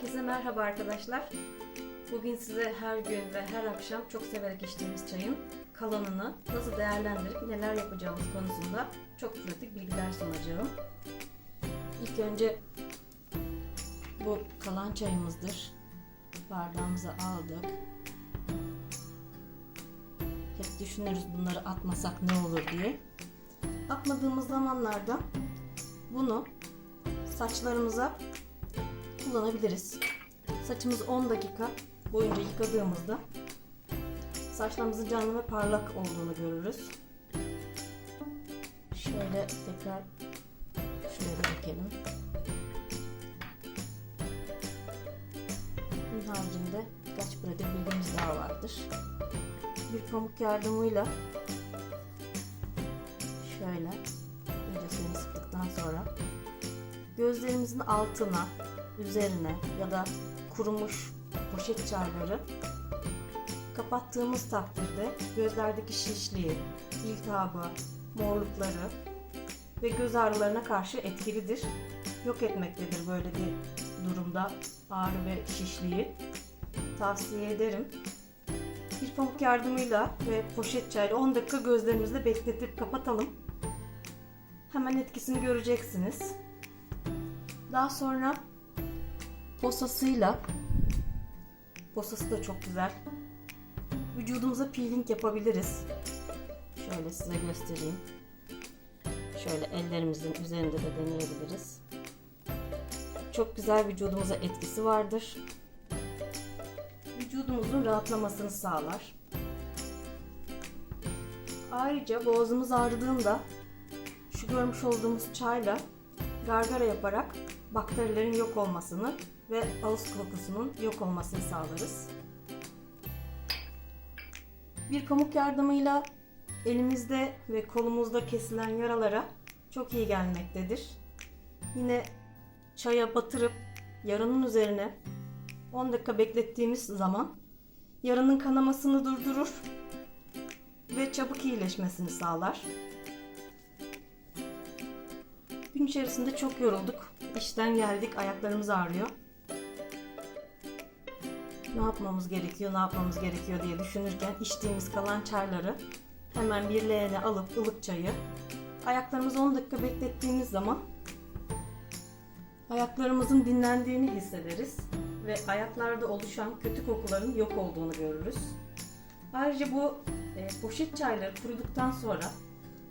Herkese merhaba arkadaşlar. Bugün size her gün ve her akşam çok severek içtiğimiz çayın kalanını nasıl değerlendirip neler yapacağımız konusunda çok pratik bilgiler sunacağım. İlk önce bu kalan çayımızdır. Bardağımıza aldık. Hep düşünürüz bunları atmasak ne olur diye. Atmadığımız zamanlarda bunu saçlarımıza kullanabiliriz. Saçımızı 10 dakika boyunca yıkadığımızda saçlarımızın canlı ve parlak olduğunu görürüz. Şöyle tekrar da dökelim. Bunun haricinde birkaç pratik bilgimiz daha vardır. Bir pamuk yardımıyla şöyle iyice suyunu sıktıktan sonra gözlerimizin altına, üzerine ya da kurumuş poşet çayları kapattığımız takdirde gözlerdeki şişliği, iltihabı, morlukları ve göz ağrılarına karşı etkilidir. Yok etmektedir böyle bir durumda ağrı ve şişliği. Tavsiye ederim. Bir pamuk yardımıyla ve poşet çayla 10 dakika gözlerimizde bekletip kapatalım. Hemen etkisini göreceksiniz. Daha sonra posasıyla posası da çok güzel. Vücudumuza peeling yapabiliriz. Şöyle size göstereyim. Şöyle ellerimizin üzerinde de deneyebiliriz. Çok güzel vücudumuza etkisi vardır. Vücudumuzun rahatlamasını sağlar. Ayrıca boğazımız ağrıdığında şu görmüş olduğumuz çayla gargara yaparak bakterilerin yok olmasını ve ağız kokusunun yok olmasını sağlarız. Bir pamuk yardımıyla elimizde ve kolumuzda kesilen yaralara çok iyi gelmektedir. Yine çaya batırıp yaranın üzerine 10 dakika beklettiğimiz zaman yaranın kanamasını durdurur ve çabuk iyileşmesini sağlar. Gün içerisinde çok yorulduk. İşten geldik, ayaklarımız ağrıyor. Ne yapmamız gerekiyor, ne yapmamız gerekiyor diye düşünürken içtiğimiz kalan çayları hemen bir leğene alıp ılık çayı ayaklarımızı 10 dakika beklettiğimiz zaman ayaklarımızın dinlendiğini hissederiz ve ayaklarda oluşan kötü kokuların yok olduğunu görürüz. Ayrıca bu e, poşet çayları kuruduktan sonra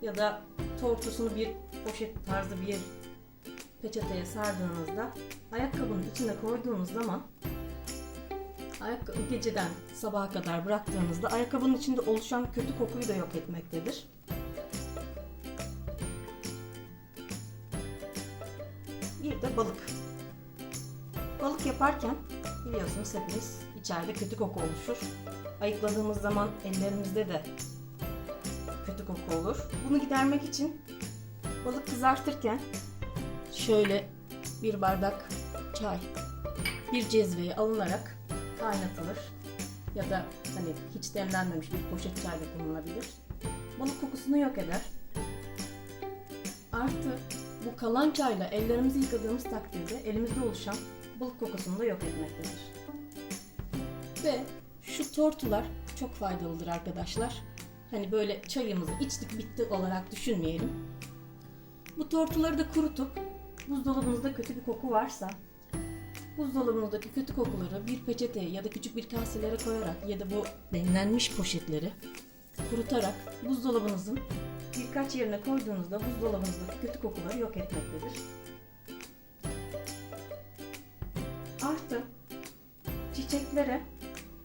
ya da tortusunu bir poşet tarzı bir peçeteye sardığınızda ayakkabının içine koyduğunuz zaman ayakkabı geceden sabaha kadar bıraktığınızda ayakkabının içinde oluşan kötü kokuyu da yok etmektedir. Bir de balık. Balık yaparken biliyorsunuz hepimiz içeride kötü koku oluşur. Ayıkladığımız zaman ellerimizde de kötü koku olur. Bunu gidermek için balık kızartırken şöyle bir bardak çay bir cezveye alınarak kaynatılır. Ya da hani hiç demlenmemiş bir poşet çay da kullanılabilir. Balık kokusunu yok eder. Artı bu kalan çayla ellerimizi yıkadığımız takdirde elimizde oluşan balık kokusunu da yok etmektedir. Ve şu tortular çok faydalıdır arkadaşlar. Hani böyle çayımızı içtik bitti olarak düşünmeyelim. Bu tortuları da kurutup buzdolabınızda kötü bir koku varsa buzdolabınızdaki kötü kokuları bir peçeteye ya da küçük bir kaselere koyarak ya da bu demlenmiş poşetleri kurutarak buzdolabınızın birkaç yerine koyduğunuzda buzdolabınızdaki kötü kokuları yok etmektedir. Artı çiçeklere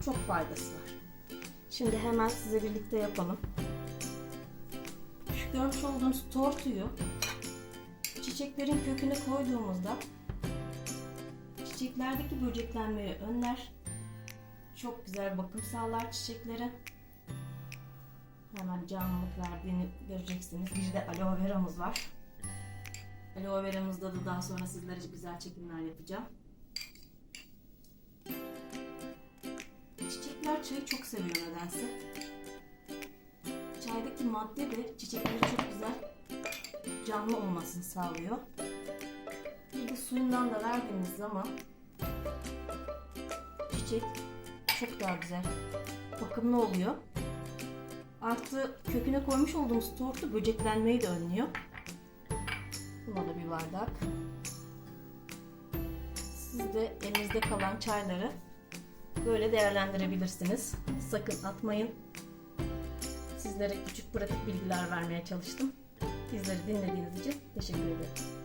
çok faydası var. Şimdi hemen size birlikte yapalım. Şu görmüş olduğunuz tortuyu çiçeklerin köküne koyduğumuzda çiçeklerdeki böceklenmeyi önler. Çok güzel bakım sağlar çiçeklere. Hemen canlılık verdiğini göreceksiniz. Bir de aloe veramız var. Aloe veramızda da daha sonra sizlere güzel çekimler yapacağım. Çiçekler çayı çok seviyor nedense. Çaydaki madde de çiçekleri çok güzel canlı olmasını sağlıyor. De suyundan da verdiğiniz zaman çiçek çok daha güzel. Bakımlı oluyor. Artı köküne koymuş olduğumuz tortu böceklenmeyi de önlüyor. Buna da bir bardak. Siz de elinizde kalan çayları böyle değerlendirebilirsiniz. Sakın atmayın. Sizlere küçük pratik bilgiler vermeye çalıştım. Bizleri dinlediğiniz için teşekkür ederim.